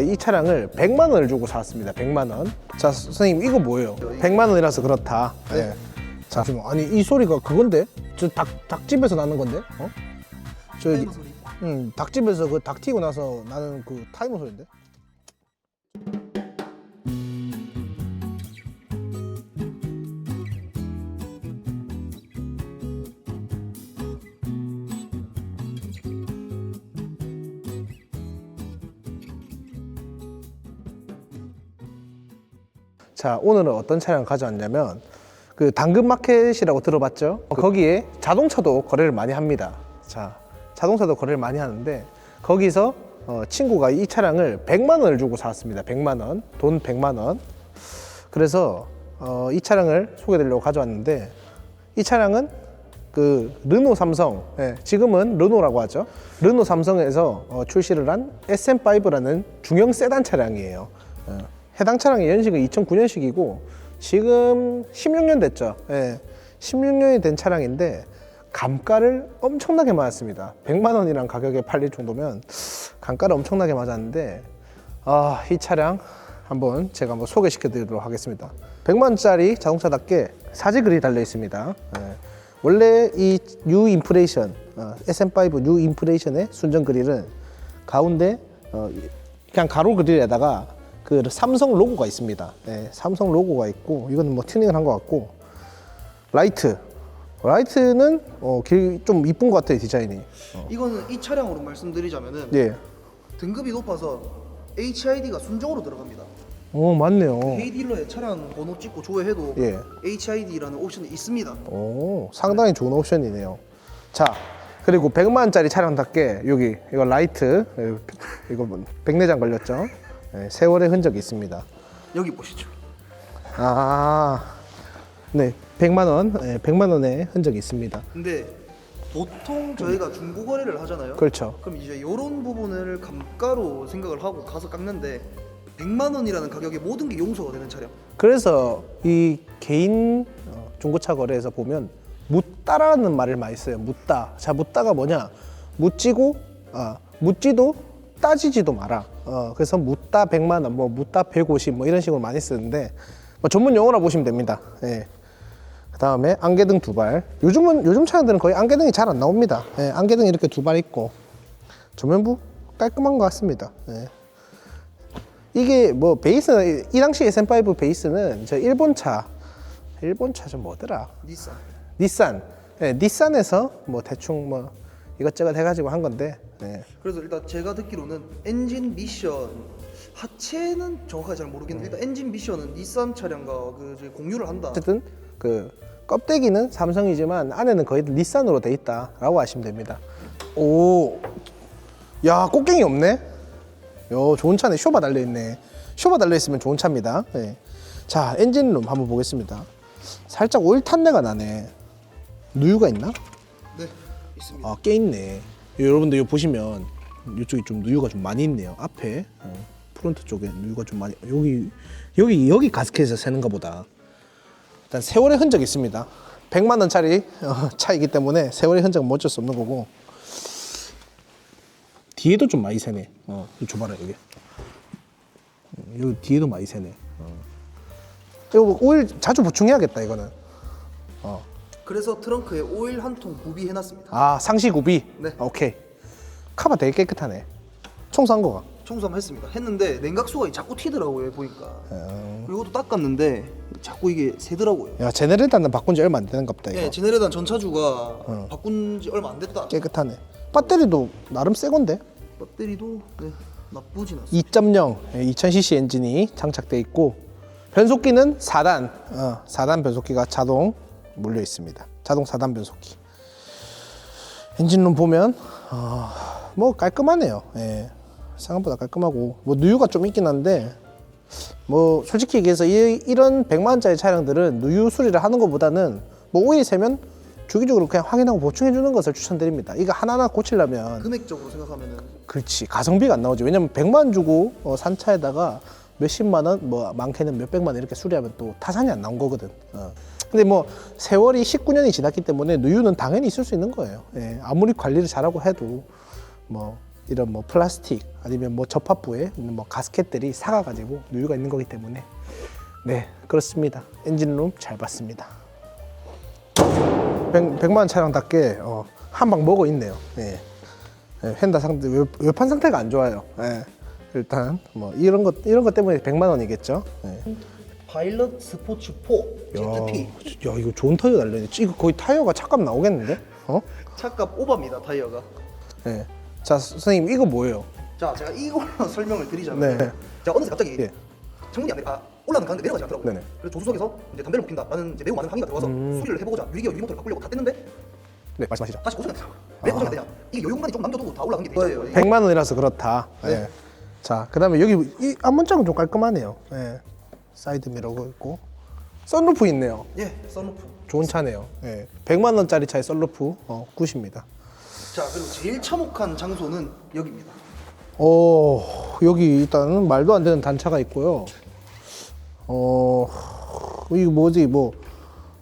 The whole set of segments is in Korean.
이 차량을 100만 원을 주고 샀습니다. 100만 원. 자, 선생님 이거 뭐예요? 100만 원이라서 그렇다. 네. 자, 지금 아니 이 소리가 그건데? 저 닭 닭집에서 나는 건데? 어? 저 소리. 응, 닭집에서 그 닭 튀고 나서 나는 그 타이머 소리인데? 자, 오늘은 어떤 차량을 가져왔냐면 그 당근마켓이라고 들어봤죠? 어, 거기에 자동차도 거래를 많이 합니다. 자, 자동차도 거래를 많이 하는데 거기서 어, 친구가 이 차량을 100만 원을 주고 샀습니다. 100만 원, 돈 100만 원. 그래서 어, 이 차량을 소개드리려고 가져왔는데 이 차량은 그 르노 삼성, 예, 지금은 르노라고 하죠. 르노 삼성에서 어, 출시를 한 SM5라는 중형 세단 차량이에요. 어, 해당 차량의 연식은 2009년식이고 지금 16년 됐죠. 예, 16년이 된 차량인데 감가를 엄청나게 맞았습니다. 100만 원이란 가격에 팔릴 정도면 감가를 엄청나게 맞았는데 아, 이 차량 한번 제가 한번 소개시켜 드리도록 하겠습니다. 100만 원짜리 자동차답게 사지 글이 달려 있습니다. 예. 원래 이뉴 인프레이션 어, SM5 뉴 인프레이션의 순정 그릴은 가운데 어, 그냥 가로 그릴에다가 그 삼성 로고가 있습니다. 예, 삼성 로고가 있고 이거는 뭐 튜닝을 한 것 같고 라이트 라이트는 어, 길, 좀 이쁜 것 같아요 디자인이. 이거는 이 차량으로 말씀드리자면은 예. 등급이 높아서 HID가 순정으로 들어갑니다. 오 맞네요. K딜러에 차량 번호 찍고 조회해도 예. HID라는 옵션이 있습니다. 오, 상당히 좋은 옵션이네요. 자, 그리고 100만 원짜리 차량답게 여기 이거 라이트 예, 이거 뭐 백내장 걸렸죠? 예, 세월의 흔적이 있습니다. 여기 보시죠. 아, 네, 100만 원, 예, 100만 원의 흔적이 있습니다. 근데 보통 저희가 중고 거래를 하잖아요. 그렇죠. 그럼 이제 이런 부분을 감가로 생각을 하고 가서 깎는데 100만 원이라는 가격에 모든 게 용서가 되는 차량. 그래서 이 개인 어, 중고차 거래에서 보면 묻다라는 말을 많이 써요. 묻다. 자, 묻다가 뭐냐? 묻지고, 아, 묻지도 따지지도 마라. 어, 그래서 묻다 100만 원, 뭐 묻다 150, 뭐 이런 식으로 많이 쓰는데 뭐 전문 용어라 보시면 됩니다. 예. 그다음에 안개등 두 발. 요즘은 요즘 차량들은 거의 안개등이 잘 안 나옵니다. 예, 안개등 이렇게 두 발 있고 조면부 깔끔한 것 같습니다. 예. 이게 뭐 베이스는 이 당시 SM5 베이스는 저 일본 차 일본 차 좀 뭐더라 닛산. 닛산 예, 닛산에서 뭐 대충 뭐 이것저것 해가지고 한 건데 예. 그래서 일단 제가 듣기로는 엔진 미션 하체는 정확하게 잘 모르겠는데 일단 엔진 미션은 닛산 차량과 그 공유를 한다. 어쨌든 그 껍데기는 삼성이지만 안에는 거의 닛산으로 돼 있다라고 아시면 됩니다. 오, 야 꽃갱이 없네. 요 좋은 차네. 쇼바 달려 있네. 쇼바 달려 있으면 좋은 차입니다. 예. 자 엔진룸 한번 보겠습니다. 살짝 오일 탄내가 나네. 누유가 있나? 네, 있습니다. 아, 꽤 있네. 여러분들 이거 보시면 이쪽이 좀 누유가 좀 많이 있네요. 앞에 어, 프론트 쪽에 누유가 좀 많이 여기 여기 여기 가스켓에서 새는가 보다. 일단 세월의 흔적이 있습니다. 100만 원짜리 어, 차이기 때문에 세월의 흔적은 뭐 어쩔 수 없는 거고. 뒤에도 좀 많이 새네. 어, 줘봐라 여기. 음, 여기 뒤에도 많이 새네. 어. 이거 뭐 오일 자주 보충해야겠다 이거는. 어. 그래서 트렁크에 오일 한 통 구비해놨습니다. 아 상시 구비. 네. 아, 오케이. 카바 되게 깨끗하네. 청소한 거가. 청소 한번 했습니다. 했는데 냉각수가 자꾸 튀더라고요 보니까. 어. 그리고 또 닦았는데 자꾸 이게 새더라고요. 야 제네레이터는 바꾼 지 얼마 안 되는 갑다 이거. 예, 제네레단 전차주가 바꾼 지 얼마 안 됐다. 깨끗하네. 배터리도 나름 새 건데. 배터리도 네, 나쁘진 않습니다. 2.0 2000cc 엔진이 장착돼 있고 변속기는 4단 어, 4단 변속기가 자동 몰려 있습니다. 자동 4단 변속기. 엔진룸 보면 어, 뭐 깔끔하네요. 예. 생각보다 깔끔하고 뭐 누유가 좀 있긴 한데 뭐 솔직히 얘기해서 이, 이런 100만 원짜리 차량들은 누유 수리를 하는 것보다는 뭐 오일 세면 주기적으로 그냥 확인하고 보충해 주는 것을 추천드립니다. 이거 하나하나 고치려면 금액적으로 생각하면은 그렇지 가성비가 안 나오지 왜냐면 100만 원 주고 어, 산 차에다가 몇십만 원, 뭐 많게는 몇백만 원 이렇게 수리하면 또 타산이 안 나온 거거든. 어. 근데 뭐 세월이 19년이 지났기 때문에 누유는 당연히 있을 수 있는 거예요. 예, 아무리 관리를 잘하고 해도 뭐 이런 뭐 플라스틱 아니면 뭐 접합부에 있는 뭐 가스켓들이 사가가지고 누유가 있는 거기 때문에 네 그렇습니다. 엔진룸 잘 봤습니다. 100, 100만 원 차량답게 어, 한방 먹어 있네요. 예. 예, 휀다 상태 외, 외판 상태가 안 좋아요. 예. 일단 뭐 이런 것 이런 것 때문에 100만 원이겠죠. 예. 파일럿 스포츠 4 ZT 야, 야 이거 좋은 타이어 달려있네. 이거 거의 타이어가 착값 나오겠는데? 어? 차값 오버입니다 타이어가. 예. 자 선생님 이거 뭐예요? 자 제가 이걸로 설명을 드리자면 네. 제가 어느새 갑자기 예. 창문이 안 내, 아 올라가는 가는데 내려가지 않더라고요. 네네. 음. 그래서 조수석에서 이제 담배를 못 핀다라는 이제 매우 많은 항의가 들어와서 수리를 해보고자 유리기어 유리모터를 바꾸려고 다 뗐는데 네 말씀하시죠. 다시 고장이 났어요. 왜 고장이 되냐? 이게 요용간이 좀 남겨두고 다 올라간 게돼 있어요. 100만 원이라서 그렇다. 네. 예. 자 그다음에 여기 이 앞문짝은 좀 깔끔하네요. 예. 사이드 미러가 있고 썬루프 있네요. 예, 썬루프. 좋은 차네요. 예. 100만 원짜리 차에 썬루프 어, 굿입니다. 자 그리고 제일 참혹한 장소는 여기입니다. 오 여기 일단은 말도 안 되는 단차가 있고요. 어 이거 뭐지 뭐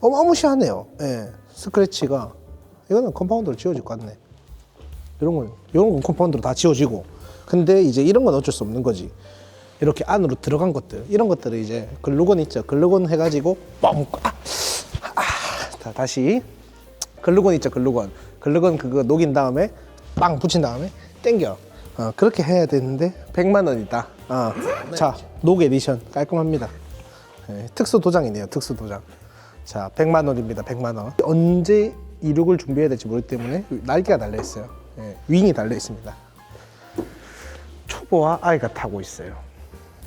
어마무시하네요. 예 스크래치가 이거는 컴파운드로 지워질 것 같네. 이런 건 이런 건 컴파운드로 다 지워지고 근데 이제 이런 건 어쩔 수 없는 거지. 이렇게 안으로 들어간 것들 이런 것들을 이제 글루건 있죠. 글루건 해가지고 뻥 아, 아, 다 다시 글루건 있죠. 글루건 글루건 그거 녹인 다음에 빵 붙인 다음에 땡겨. 어, 그렇게 해야 되는데 100만 원이다. 어. 자, 녹 에디션 깔끔합니다. 예, 특수 도장이네요. 특수 도장. 자, 100만 원입니다. 100만 원. 언제 이륙을 준비해야 될지 모르기 때문에 날개가 달려 있어요. 예, 윙이 달려 있습니다. 초보와 아이가 타고 있어요.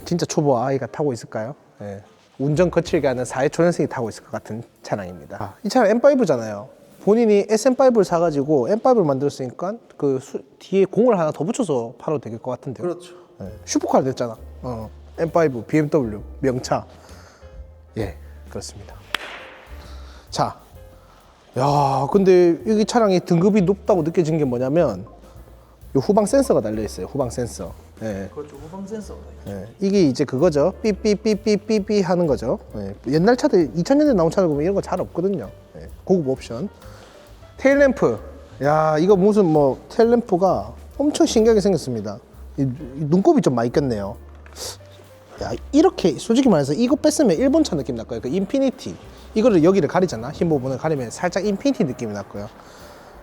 진짜 초보와 아이가 타고 있을까요? 예. 운전 거칠게 하는 4회 초년생이 타고 있을 것 같은 차량입니다. 아, 이 차량 M5잖아요. 본인이 SM5를 사가지고 M5를 만들었으니까 그 수- 뒤에 공을 하나 더 붙여서 팔아도 될 것 같은데요. 그렇죠. 예. 슈퍼카를 됐잖아. 어. M5, BMW, 명차. 예, 그렇습니다. 자, 야, 근데 여기 차량이 등급이 높다고 느껴진 게 뭐냐면 요 후방 센서가 달려 있어요. 후방 센서. 예. 그렇죠. 후방 센서가 예, 이게 이제 그거죠. 삐삐삐삐삐삐 하는 거죠. 예, 옛날 차들 2000년대 나온 차들 보면 이런 거 잘 없거든요. 예, 고급 옵션. 테일램프. 야, 이거 무슨 뭐 테일램프가 엄청 신기하게 생겼습니다. 이, 이 눈곱이 좀 많이 꼈네요. 야, 이렇게 솔직히 말해서 이거 뺐으면 일본 차 느낌 날 거예요. 그 인피니티. 이거를 여기를 가리잖아. 흰 부분을 가리면 살짝 인피니티 느낌이 날 거예요.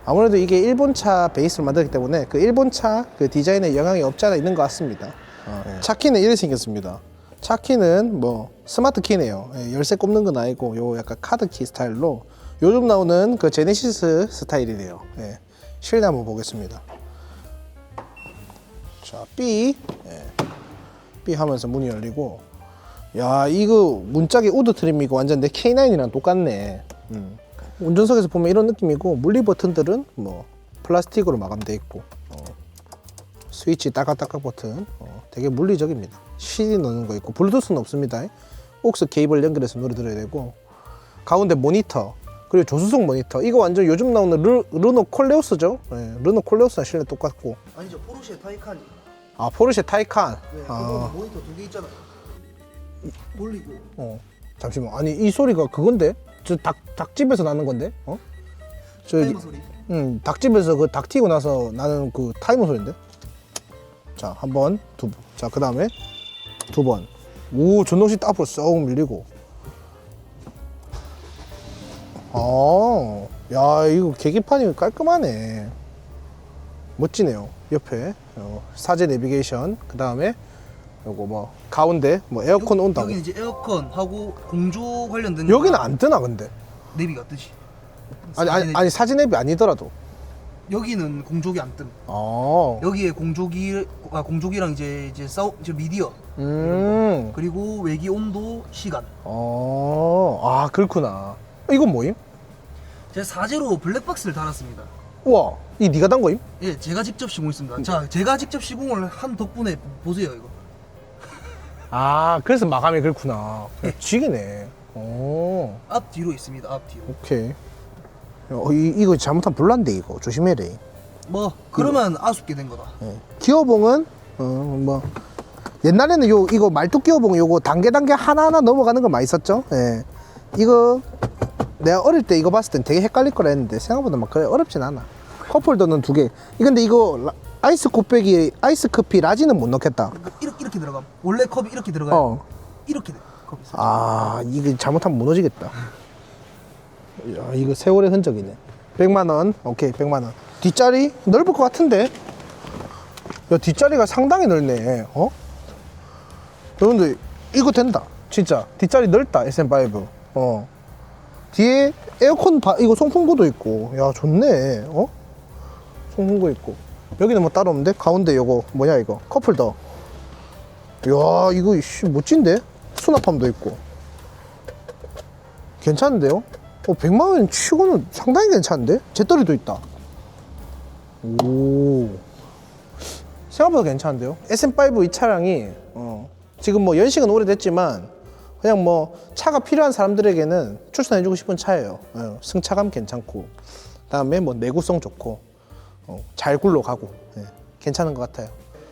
아무래도 이게 일본 차 베이스로 만들기 때문에 그 일본 차 그 디자인에 영향이 없지 않아 있는 것 같습니다. 어, 차 키는 이렇게 생겼습니다. 차 키는 뭐 스마트 키네요. 예, 열쇠 꼽는 건 아니고 요 약간 카드 키 스타일로 요즘 나오는 그 제네시스 스타일이래요. 예, 실내 한번 보겠습니다. 자, B. 예. B 하면서 문이 열리고 야 이거 문짝에 우드 트림이고 완전 내 K9이랑 똑같네 음. 운전석에서 보면 이런 느낌이고 물리 버튼들은 뭐 플라스틱으로 마감돼 있고 어. 스위치 따깍따깍 버튼 어, 되게 물리적입니다 CD 넣는 거 있고 블루투스는 없습니다 옥스 케이블 연결해서 노래 들어야 되고 가운데 모니터 그리고 조수석 모니터 이거 완전 요즘 나오는 르, 르노 콜레오스죠 예, 르노 콜레오스랑 실내 똑같고 아니죠. 포르쉐 타이칸이. 아 포르쉐 타이칸 네, 아. 모니터 두 개 있잖아요. 돌리고. 어 잠시만 아니 이 소리가 그건데 저 닭 닭집에서 나는 건데 어? 저 타이머 소리. 응 닭집에서 그 닭 튀고 나서 나는 그 타이머 소리인데. 자 한 번 두 번 자 그 다음에 두 번 오 전동식 딱 앞으로 쏙 밀리고. 아 야 이거 계기판이 깔끔하네. 멋지네요 옆에. 어, 사제 내비게이션. 그 다음에 요거 뭐 가운데 뭐 에어컨 온다고 여기 이제 에어컨 하고 공조 관련된 여기는 안 뜨나 근데 내비가 뜨지. 아니 아니, 아니 사진 앱이 아니더라도 여기는 공조기 안 뜸. 아, 여기에 공조기 아 공조기랑 이제 이제 사우 이제 미디어 음, 그리고 외기 온도 시간. 어, 아 그렇구나. 이건 뭐임? 제가 사제로 블랙박스를 달았습니다. 우와, 이 네가 단 거임? 예, 제가 직접 시공했습니다. 자, 제가 직접 시공을 한 덕분에 보세요 이거. 아, 그래서 마감이 그렇구나. 쥐기네. 오, 앞 뒤로 있습니다. 앞 뒤로. 오케이. 어, 이, 이거 잘못하면 불난데 이거 조심해래. 뭐 그러면 아쉽게 된 거다. 예. 기어봉은 어 뭐 옛날에는 요 이거 말뚝 기어봉 요거 단계 단계 하나 하나 넘어가는 거 많이 썼죠. 예. 이거 내가 어릴 때 이거 봤을 땐 되게 헷갈릴 거라 했는데 생각보다 막 그래 어렵진 않아. 컵홀더는 두 개. 이 근데 이거 라- 아이스 곱빼기에 아이스 커피 라지는 못 넣겠다. 이렇게 이렇게 들어가. 원래 컵이 이렇게 들어가요. 어. 이렇게 돼. 컵이. 아, 이게 잘못하면 무너지겠다. 야, 이거 세월의 흔적이네. 100만 원. 오케이, 100만 원. 뒷자리 넓을 것 같은데. 야, 뒷자리가 상당히 넓네. 어? 그런데 이거 된다. 진짜. 뒷자리 넓다. SM5. 어. 뒤에 에어컨 바, 이거 송풍구도 있고. 야, 좋네. 어? 송풍구 있고. 여기는 뭐 따로 없는데? 가운데 요거 뭐냐 이거? 커플더. 이야 이거 씨, 멋진데? 수납함도 있고 괜찮은데요? 어, 100만 원 치고는 상당히 괜찮은데? 재떨이도 있다 오 생각보다 괜찮은데요? SM5 이 차량이 어, 지금 뭐 연식은 오래됐지만 그냥 뭐 차가 필요한 사람들에게는 추천해주고 싶은 차예요 어, 승차감 괜찮고 그다음에 뭐 내구성 좋고 어, 잘 굴러가고 예, 괜찮은 것 같아요.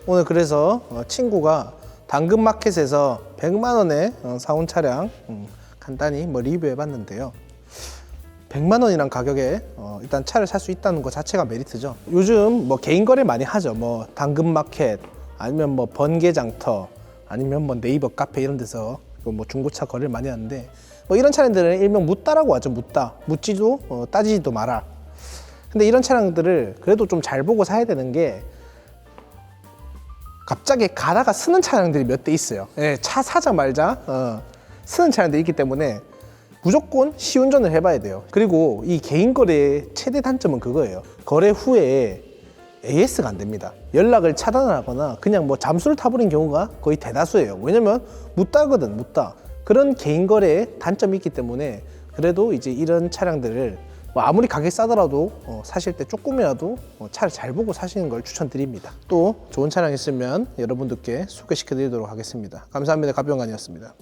오늘 그래서 어, 친구가 당근마켓에서 100만 원에 어, 사온 차량 음, 간단히 뭐 리뷰해봤는데요. 100만 원이란 가격에 어, 일단 차를 살 수 있다는 것 자체가 메리트죠. 요즘 뭐 개인 거래 많이 하죠. 뭐 당근마켓 아니면 뭐 번개장터 아니면 뭐 네이버 카페 이런 데서 그뭐 중고차 거래를 많이 하는데 뭐 이런 차량들은 일명 묻다라고 하죠. 묻다. 묻지도 어, 따지지도 마라. 근데 이런 차량들을 그래도 좀 잘 보고 사야 되는 게 갑자기 가다가 쓰는 차량들이 몇 대 있어요. 예, 차 사자 말자 어, 쓰는 차량들이 있기 때문에 무조건 시운전을 해봐야 돼요. 그리고 이 개인 거래의 최대 단점은 그거예요. 거래 후에 AS가 안 됩니다. 연락을 차단을 하거나 그냥 뭐 잠수를 타버린 경우가 거의 대다수예요. 왜냐면 묻다거든, 묻다. 그런 개인 거래에 단점이 있기 때문에 그래도 이제 이런 차량들을 뭐 아무리 가격 싸더라도 어, 사실 때 조금이라도 어, 차를 잘 보고 사시는 걸 추천드립니다. 또 좋은 차량 있으면 여러분들께 소개시켜 드리도록 하겠습니다. 감사합니다. 가병관이었습니다.